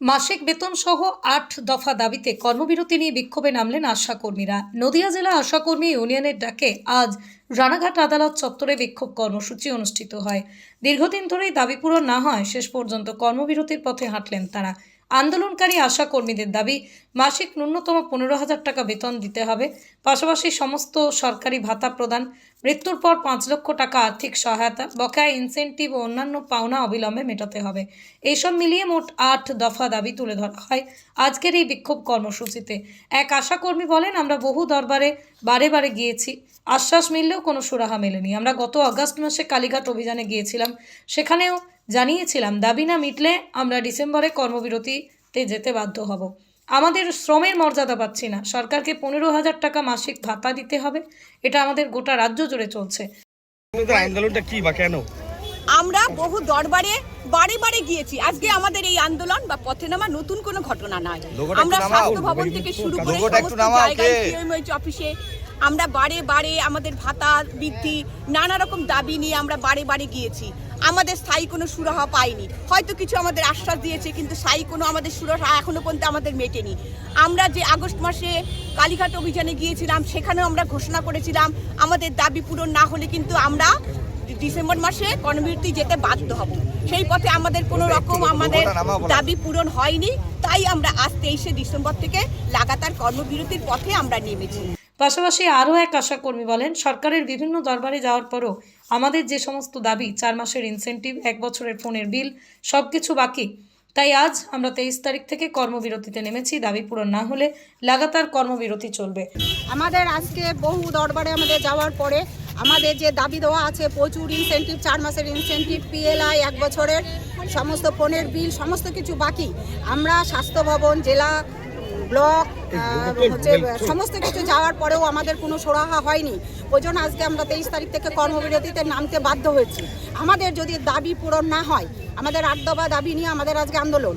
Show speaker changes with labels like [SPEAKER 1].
[SPEAKER 1] মাসিক বেতন সহ আট দফা দাবিতে কর্মবিরতি নিয়ে বিক্ষোভে নামলেন আশাকর্মীরা। নদিয়া জেলা আশাকর্মী ইউনিয়নের ডাকে আজ রানাঘাট আদালত চত্বরে বিক্ষোভ কর্মসূচি অনুষ্ঠিত হয়। দীর্ঘদিন ধরেই দাবি পূরণ না হয়, শেষ পর্যন্ত কর্মবিরতির পথে হাঁটলেন তারা। আন্দোলনকারী আশা কর্মীদের দাবি, মাসিক ন্যূনতম পনেরো হাজার টাকা বেতন দিতে হবে। পাশাপাশি সমস্ত সরকারি ভাতা প্রদান, মৃত্যুর পর পাঁচ লক্ষ টাকা আর্থিক সহায়তা, বকেয়া ইনসেন্টিভ ও অন্যান্য পাওনা অবিলম্বে মেটাতে হবে। এইসব মিলিয়ে মোট আট দফা দাবি তুলে ধরা হয় আজকের এই বিক্ষোভ কর্মসূচিতে। এক আশাকর্মী বলেন, আমরা বহু দরবারে বারে বারে গিয়েছি। আশ্বাস মিললেও কোনো সুরাহা মেলেনি। আমরা গত আগস্ট মাসে কালীঘাট অভিযানে গিয়েছিলাম। সেখানেও জানিয়েছিলাম দাবি না মিটলে আমরা ডিসেম্বরে কর্মবিরতিতে যেতে বাধ্য হব। আমাদের শ্রমের মর্যাদা পাচ্ছি না। সরকারকে পনেরো হাজার টাকা মাসিক ভাতা দিতে হবে। এটা আমাদের গোটা রাজ্য জুড়ে চলছে।
[SPEAKER 2] আন্দোলনটা কি বা কেন?
[SPEAKER 3] আমরা বহু দরবারে বারে বারে গিয়েছি। আজকে আমাদের এই আন্দোলন বা পথে নামা নতুন কোনো ঘটনা নয়। আমরা স্বাস্থ্য ভবন থেকে শুরু করে সমস্ত জায়গায়? অফিসে আমরা বারে বারে আমাদের ভাতা বৃদ্ধি নানা রকম দাবি নিয়ে আমরা বারে বারে গিয়েছি। আমাদের স্থায়ী কোনো সুরাহা পাইনি। হয়তো কিছু আমাদের আশ্বাস দিয়েছে কিন্তু স্থায়ী কোনো আমাদের সুরাহা এখনও পর্যন্ত আমাদের মেটেনি। আমরা যে আগস্ট মাসে কালীঘাট অভিযানে গিয়েছিলাম সেখানেও আমরা ঘোষণা করেছিলাম আমাদের দাবি পূরণ না হলে কিন্তু আমরা ডিসেম্বর মাসে কর্মবিরতি যেতে বাধ্য হব। সেই পথে আমাদের কোনো রকম আমাদের দাবি পূরণ হয়নি তাই আমরা আজ তেইশে ডিসেম্বর থেকে লাগাতার কর্মবিরতির পথে আমরা নেমেছি।
[SPEAKER 1] পাশাপাশি আরও এক আশাকর্মী বলেন, সরকারের বিভিন্ন দরবারে যাওয়ার পরও আমাদের যে সমস্ত দাবি, চার মাসের ইনসেন্টিভ এক বছরের ফোনের বিল সব কিছু বাকি। তাই আজ আমরা তেইশ তারিখ থেকে কর্মবিরতিতে নেমেছি। দাবি পূরণ না হলে লাগাতার কর্মবিরতি চলবে।
[SPEAKER 4] আমাদের আজকে বহু দরবারে আমাদের যাওয়ার পরে আমাদের যে দাবি দেওয়া আছে, প্রচুর ইনসেন্টিভ চার মাসের ইনসেন্টিভ পিএলআই এক বছরের, সমস্ত ফোনের বিল সমস্ত কিছু বাকি। আমরা স্বাস্থ্য ভবন, জেলা ব্লক হচ্ছে সমস্ত কিছু যাওয়ার পরেও আমাদের কোনো সোরাহা হয়নি। ওই জন্য আজকে আমরা তেইশ তারিখ থেকে কর্মবিরতিতে নামতে বাধ্য হয়েছি। আমাদের যদি দাবি পূরণ না হয় আমাদের আট দাবি নিয়ে আমাদের আজকে আন্দোলন।